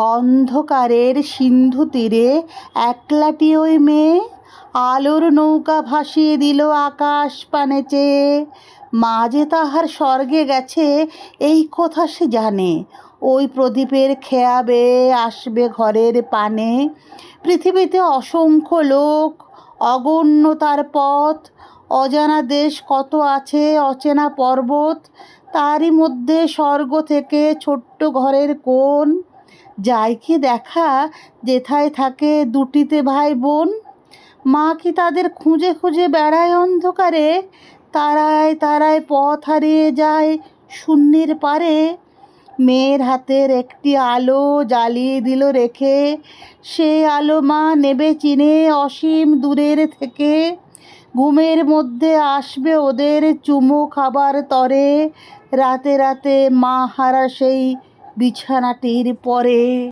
অন্ধকারের সিন্ধু তীরে একলাটি ওই মেয়ে আলোর নৌকা ভাসিয়ে দিল আকাশ পানে চেয়ে। তাহার স্বর্গে গেছে, এই কথা সে জানে। ওই প্রদীপের খেয়াবে আসবে ঘরের পানে। পৃথিবীতে অসংখ্য লোক, অগণ্য তার পথ। অজানা দেশ কত আছে, অচেনা পর্বত। তারই মধ্যে স্বর্গ থেকে ছোট্ট ঘরের কোণ। যায় কি দেখা, যেথায় থাকে দুটিতে ভাই বোন মা কি তাদের খুঁজে খুঁজে বেড়ায় অন্ধকারে? তারায় তারায় পথ হারিয়ে যায় শূন্যের পারে। মেয়ের হাতের একটি আলো জ্বালিয়ে দিল রেখে। সে আলো মা নেবে চিনে অসীম দূরের থেকে। ঘুমের মধ্যে আসবে ওদের চুমো খাবার তরে। রাতে রাতে মা হারা সেই বিছানাটির পরে